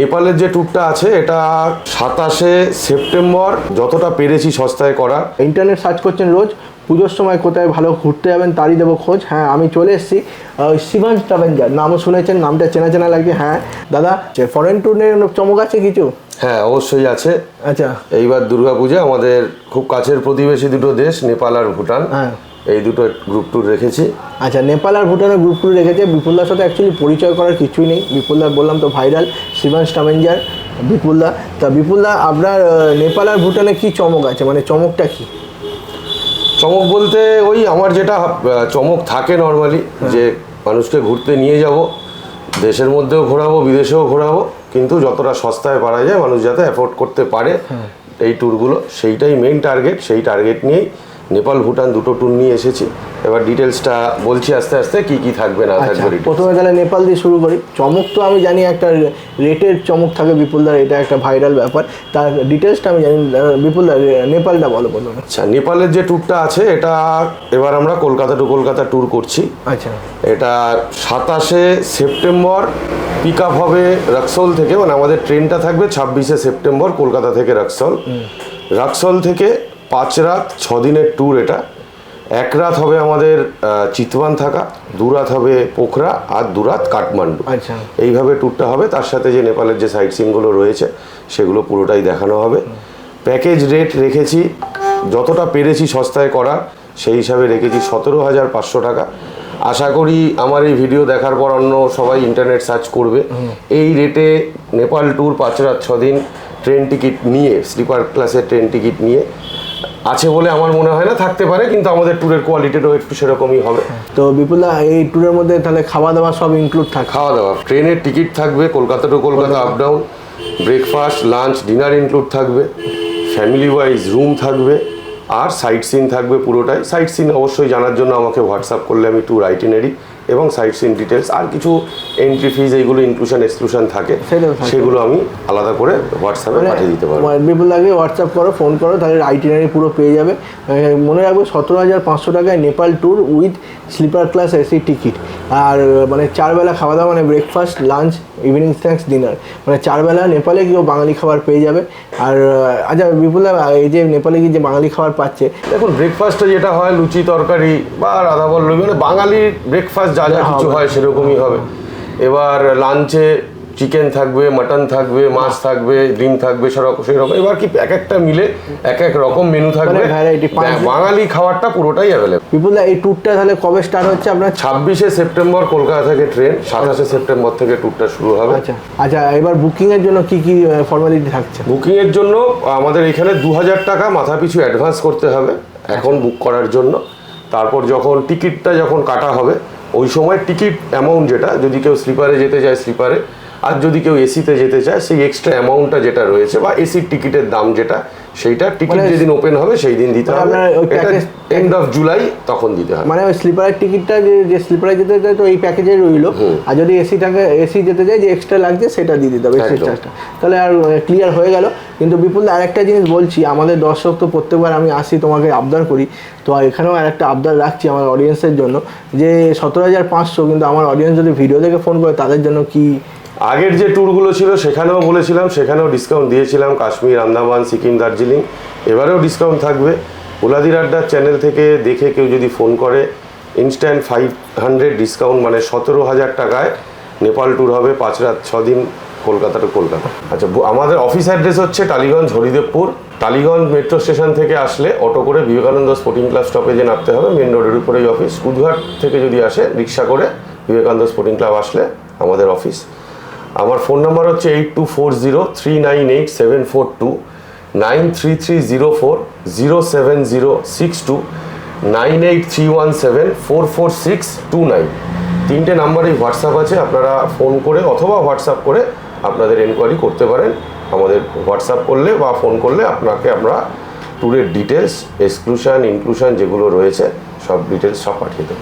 নেপালের যে ট্যুরটা আছে এটা সাতাশে সেপ্টেম্বর যতটা পেরেছি সস্তায় করা। ইন্টারনেট সার্চ করছেন রোজ পুজোর সময় কোথায় ভালো ঘুরতে যাবেন তারই দেবো খোঁজ। হ্যাঁ আমি চলে এসেছি শিবান ট্রাভেঞ্জার নামও শুনেছেন নামটা চেনা চেনা লাগছে হ্যাঁ। দাদা ফরেন ট্যুরের চমক আছে কিছু? হ্যাঁ অবশ্যই আছে। আচ্ছা। এইবার দুর্গাপূজা আমাদের খুব কাছের প্রতিবেশী দুটো দেশ নেপাল আর ভুটান। হ্যাঁ। এই দুটো গ্রুপ ট্যুর রেখেছি। আচ্ছা নেপাল আর ভুটানের গ্রুপ ট্যুর রেখেছে। বিপুলদার সাথে অ্যাকচুয়ালি পরিচয় করার কিছুই নেই। বিপুলদা বললাম তো ভাইরাল শিবান স্টামেঞ্জার বিপুলদা। তা বিপুলদা আপনার নেপাল আর ভুটানে কি চমক আছে? মানে চমকটা কি? চমক বলতে ওই আমার যেটা চমক থাকে নর্মালি যে মানুষকে ঘুরতে নিয়ে যাব দেশের মধ্যেও ঘোরাবো বিদেশেও ঘোরাবো কিন্তু যতটা সস্তায় পারা যায় মানুষ যাতে অ্যাফোর্ড করতে পারে এই ট্যুরগুলো সেইটাই মেইন টার্গেট সেই টার্গেট নিয়েই নেপাল ভুটান দুটো ট্যুর নিয়ে এসেছি। এবার ডিটেলসটা বলছি আস্তে আস্তে কি কি থাকবে না আচ্ছা থাকবে প্রথমে তাহলে নেপাল দিয়ে শুরু করি। চমক তো আমি জানি একটা রেটের চমক থাকে বিপুলদার এটা একটা ভাইরাল ব্যাপার। তার ডিটেলসটা আমি জানি বিপুলদার নেপালটা বলো প্রথমে। আচ্ছা নেপালের যে ট্যুরটা আছে এটা এবার আমরা কলকাতা টু কলকাতা ট্যুর করছি। আচ্ছা। এটা সাতাশে সেপ্টেম্বর পিক আপ হবে রাক্সল থেকে মানে আমাদের ট্রেনটা থাকবে ছাব্বিশে সেপ্টেম্বর কলকাতা থেকে রাক্সল। রাক্সল থেকে পাঁচ রাত ছ দিনের ট্যুর এটা। এক রাত হবে আমাদের চিতওয়ান থাকা দু রাত হবে পোখরা আর দু রাত কাঠমান্ডু। আচ্ছা। এইভাবে ট্যুরটা হবে তার সাথে যে নেপালের যে সাইট সিনগুলো রয়েছে সেগুলো পুরোটাই দেখানো হবে। প্যাকেজ রেট রেখেছি যতটা পেরেছি সস্তায় করা সেই হিসাবে রেখেছি সতেরো হাজার পাঁচশো টাকা। আশা করি আমার এই ভিডিও দেখার পর অন্য সবাই ইন্টারনেট সার্চ করবে। এই রেটে নেপাল ট্যুর পাঁচ রাত ছদিন ট্রেন টিকিট নিয়ে স্লিপার ক্লাসের ট্রেন টিকিট নিয়ে আছে বলে আমার মনে হয় না থাকতে পারে কিন্তু আমাদের ট্যুরের কোয়ালিটিটাও একটু সেরকমই হবে। তো বিপুলদা এই ট্যুরের মধ্যে তাহলে খাওয়া দাওয়া সব ইনক্লুড থাকে? খাওয়া দাওয়া ট্রেনের টিকিট থাকবে Kolkata to Kolkata up down breakfast lunch dinner include থাকবে ফ্যামিলি ওয়াইজ রুম থাকবে আর সাইট সিন থাকবে পুরোটাই। সাইট সিন অবশ্যই জানার জন্য আমাকে হোয়াটসঅ্যাপ করলে আমি ট্যুর আইটিনারি এবং সাইট সিন ডিটেলস আর কিছু এন্ট্রি ফিজ এইগুলো ইনক্লুশন এক্সক্লুশন থাকে সেগুলো আমি আলাদা করে হোয়াটসঅ্যাপে পাঠিয়ে দিতে পারব। মানে বিপুলদাকে হোয়াটসঅ্যাপ করো ফোন করো তাহলে আইটিনারি পুরো পেয়ে যাবে। মনে রাখবে সতেরো হাজার পাঁচশো টাকায় Nepal tour with sleeper class AC ticket আর মানে চারবেলা খাওয়া দাওয়া মানে breakfast lunch evening snacks dinner মানে চারবেলা নেপালে গিয়েও বাঙালি খাবার পেয়ে যাবে। আর আচ্ছা বিপুল এই যে নেপালে গিয়ে যে বাঙালি খাবার পাচ্ছে দেখুন ব্রেকফাস্টে যেটা হয় লুচি তরকারি বা রাধা বল্লভী মানে বাঙালির ব্রেকফাস্ট যা যা কিছু হয় সেরকমই হবে। এবার লাঞ্চে চিকেন থাকবে মাটন থাকবে মাছ থাকবে ডিম থাকবে সেরকম সেরকম। এবার কি এক একটা মিলে এক এক রকম মেনু থাকবে। মানে দিন। বাঙালি খাবারটা পুরোটাই অ্যাভেলেবল বিপুলদা এই ট্যুরটা তাহলে কবে স্টার্ট হচ্ছে আপনার? ছাব্বিশে সেপ্টেম্বর কলকাতা থেকে ট্রেন সাতাশে সেপ্টেম্বর থেকে ট্যুরটা শুরু হবে। আচ্ছা আচ্ছা এবার বুকিংয়ের জন্য কি কি ফর্মালিটি থাকছে? বুকিং এর জন্য আমাদের এখানে দু হাজার টাকা মাথা পিছু অ্যাডভান্স করতে হবে এখন বুক করার জন্য। তারপর যখন টিকিটটা যখন কাটা হবে ওই সময় টিকিট অ্যামাউন্ট যেটা যদি কেউ স্লিপারে যেতে চায় স্লিপারে আর যদি কেউ এসিতে যেতে চায় সেই এক্সট্রা অ্যামাউন্টটা যেটা রয়েছে বা এসির টিকিটের দাম যেটা সেইটা টিকিট মানে- যেদিন ওপেন হবে সেই দিন দিতে মানে হবে। এন্ড অফ জুলাই তখন দিতে হবে। মানে ওই স্লিপারের টিকিটটা যে যে স্লিপারে যেতে চায় তো এই প্যাকেজে রইল। আর যদি এসি থাকে এসি যেতে চায় যে এক্সট্রা লাগছে সেটা দিয়ে দিতে হবে চার্জটা তাহলে আর ক্লিয়ার হয়ে গেল। কিন্তু বিপুল আরেকটা জিনিস বলছি আমাদের দর্শক তো প্রত্যেকবার আমি আসি তোমাকে আবদার করি। তো এখানেও আরেকটা আবদার রাখছি আমার অডিয়েন্সের জন্য যে সতেরো হাজার পাঁচশো কিন্তু আমার অডিয়েন্স যদি ভিডিও দেখে ফোন করে তাদের জন্য কি আগের যে ট্যুরগুলো ছিল, সেখানেও বলেছিলাম, সেখানেও ডিসকাউন্ট দিয়েছিলাম, কাশ্মীর, আন্দামান, সিকিম, দার্জিলিং। এবারেও ডিসকাউন্ট থাকবে। ওলাদির আড্ডার চ্যানেল থেকে দেখে কেউ যদি ফোন করে ইনস্ট্যান্ট ফাইভ হান্ড্রেড ডিসকাউন্ট মানে সতেরো হাজার টাকায় নেপাল ট্যুর হবে পাঁচ রাত, ছ দিন কলকাতা টু কলকাতা। আচ্ছা আমাদের অফিস অ্যাড্রেস হচ্ছে টালিগঞ্জ, হরিদেবপুর। টালিগঞ্জ মেট্রো স্টেশন থেকে আসলে অটো করে বিবেকানন্দ স্পোর্টিং ক্লাব স্টপেজে নামতে হবে। মেন রোডের উপরেই অফিস কুদঘাট থেকে যদি আসে, রিক্সা করে বিবেকানন্দ স্পোর্টিং ক্লাব আসলে আমাদের অফিস আমার ফোন নাম্বার হচ্ছে eight two four zero three nine eight seven four two nine three three zero four zero seven zero six two nine eight three one seven four four six two nine তিনটে নাম্বারেই WhatsApp আছে, আপনারা phone করে অথবা WhatsApp করে আপনাদের enquiry করতে পারেন। আমাদের হোয়াটসঅ্যাপ করলে বা ফোন করলে আপনাকে আমরা ট্যুরের ডিটেলস এক্সক্লুশন ইনক্লুশন যেগুলো রয়েছে, সব ডিটেলস সব পাঠিয়ে দেবো।